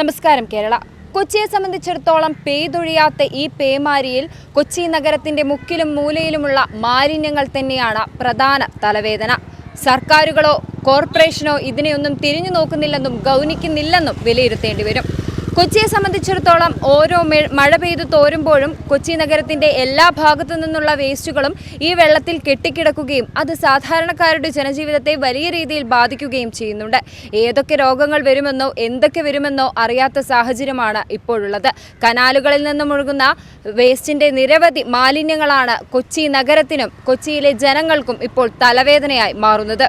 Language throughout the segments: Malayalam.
നമസ്കാരം കേരള. കൊച്ചിയെ സംബന്ധിച്ചിടത്തോളം പെയ്തൊഴിയാത്ത ഈ പേമാരിയിൽ കൊച്ചി നഗരത്തിന്റെ മുക്കിലും മൂലയിലുമുള്ള മാലിന്യങ്ങൾ തന്നെയാണ് പ്രധാന തലവേദന. സർക്കാരുകളോ കോർപ്പറേഷനോ ഇതിനെയൊന്നും തിരിഞ്ഞു നോക്കുന്നില്ലെന്നും ഗൗനിക്കുന്നില്ലെന്നും വിലയിരുത്തേണ്ടി വരും. കൊച്ചിയെ സംബന്ധിച്ചിടത്തോളം ഓരോ മഴ പെയ്തു തോരുമ്പോഴും കൊച്ചി നഗരത്തിന്റെ എല്ലാ ഭാഗത്തു നിന്നുള്ള വേസ്റ്റുകളും ഈ വെള്ളത്തിൽ കെട്ടിക്കിടക്കുകയും അത് സാധാരണക്കാരുടെ ജനജീവിതത്തെ വലിയ രീതിയിൽ ബാധിക്കുകയും ചെയ്യുന്നുണ്ട്. ഏതൊക്കെ രോഗങ്ങൾ വരുമെന്നോ എന്തൊക്കെ വരുമെന്നോ അറിയാത്ത സാഹചര്യമാണ് ഇപ്പോഴുള്ളത്. കനാലുകളിൽ നിന്നും ഒഴുകുന്ന വേസ്റ്റിന്റെ നിരവധി മാലിന്യങ്ങളാണ് കൊച്ചി നഗരത്തിനും കൊച്ചിയിലെ ജനങ്ങൾക്കും ഇപ്പോൾ തലവേദനയായി മാറുന്നത്.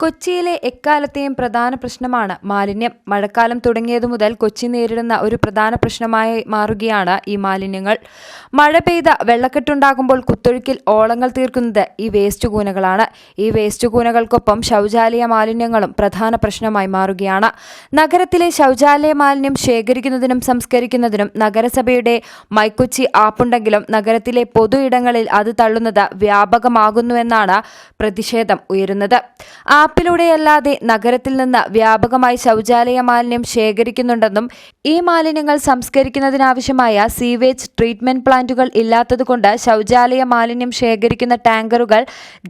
കൊച്ചിയിലെ എക്കാലത്തെയും പ്രധാന പ്രശ്നമാണ് മാലിന്യം. മഴക്കാലം തുടങ്ങിയതു മുതൽ കൊച്ചി നേരിടുന്ന ഒരു പ്രധാന പ്രശ്നമായി മാറുകയാണ് ഈ മാലിന്യങ്ങൾ. മഴ പെയ്ത വെള്ളക്കെട്ടുണ്ടാകുമ്പോൾ കുത്തൊഴുക്കിൽ ഓളങ്ങൾ തീർക്കുന്നത് ഈ വേസ്റ്റ് കൂനകളാണ്. ഈ വേസ്റ്റ് കൂനകൾക്കൊപ്പം ശൗചാലയ മാലിന്യങ്ങളും പ്രധാന പ്രശ്നമായി മാറുകയാണ്. നഗരത്തിലെ ശൗചാലയ മാലിന്യം ശേഖരിക്കുന്നതിനും സംസ്കരിക്കുന്നതിനും നഗരസഭയുടെ മൈക്കൊച്ചി ആപ്പുണ്ടെങ്കിലും നഗരത്തിലെ പൊതു ഇടങ്ങളിൽ അത് തള്ളുന്നത് വ്യാപകമാകുന്നുവെന്നാണ് പ്രതിഷേധം ഉയരുന്നത്. ആപ്പിലൂടെയല്ലാതെ നഗരത്തിൽ നിന്ന് വ്യാപകമായി ശൗചാലയ മാലിന്യം ശേഖരിക്കുന്നുണ്ടെന്നും ഈ മാലിന്യങ്ങൾ സംസ്കരിക്കുന്നതിനാവശ്യമായ സീവേജ് ട്രീറ്റ്മെന്റ് പ്ലാന്റുകൾ ഇല്ലാത്തതുകൊണ്ട് ശൗചാലയ മാലിന്യം ശേഖരിക്കുന്ന ടാങ്കറുകൾ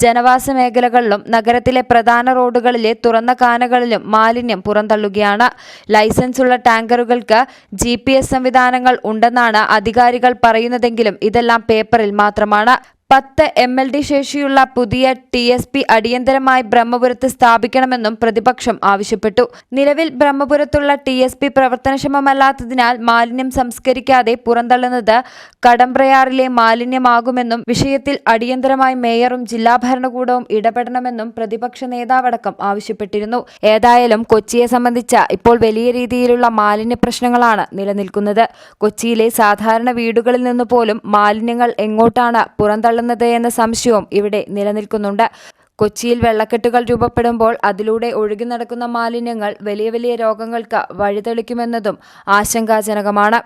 ജനവാസ മേഖലകളിലും നഗരത്തിലെ പ്രധാന റോഡുകളിലെ തുറന്ന കാനകളിലും മാലിന്യം പുറന്തള്ളുകയാണ്. ലൈസൻസ് ഉള്ള ടാങ്കറുകൾക്ക് ജി സംവിധാനങ്ങൾ ഉണ്ടെന്നാണ് അധികാരികൾ പറയുന്നതെങ്കിലും ഇതെല്ലാം പേപ്പറിൽ മാത്രമാണ്. പത്ത് എം എൽ ഡി ശേഷിയുള്ള പുതിയ ടി എസ് പി അടിയന്തരമായി ബ്രഹ്മപുരത്ത് സ്ഥാപിക്കണമെന്നും പ്രതിപക്ഷം ആവശ്യപ്പെട്ടു. നിലവിൽ ബ്രഹ്മപുരത്തുള്ള ടി എസ് പി പ്രവർത്തനക്ഷമമല്ലാത്തതിനാൽ മാലിന്യം സംസ്കരിക്കാതെ പുറന്തള്ളുന്നത് കടമ്പ്രയാറിലെ മാലിന്യമാകുമെന്നും വിഷയത്തിൽ അടിയന്തരമായി മേയറും ജില്ലാ ഭരണകൂടവും ഇടപെടണമെന്നും പ്രതിപക്ഷ നേതാവടക്കം ആവശ്യപ്പെട്ടിരുന്നു. ഏതായാലും കൊച്ചിയെ സംബന്ധിച്ച ഇപ്പോൾ വലിയ രീതിയിലുള്ള മാലിന്യ പ്രശ്നങ്ങളാണ് നിലനിൽക്കുന്നത്. കൊച്ചിയിലെ സാധാരണ വീടുകളിൽ നിന്ന് പോലും മാലിന്യങ്ങൾ എങ്ങോട്ടാണ് പുറന്തള്ളുന്നത് എന്ന സംശയവും ഇവിടെ നിലനിൽക്കുന്നുണ്ട്. കൊച്ചിയിൽ വെള്ളക്കെട്ടുകൾ രൂപപ്പെടുമ്പോൾ അതിലൂടെ ഒഴുകി നടക്കുന്ന മാലിന്യങ്ങൾ വലിയ വലിയ രോഗങ്ങൾക്ക് വഴിതെളിക്കുമെന്നതും ആശങ്കാജനകമാണ്.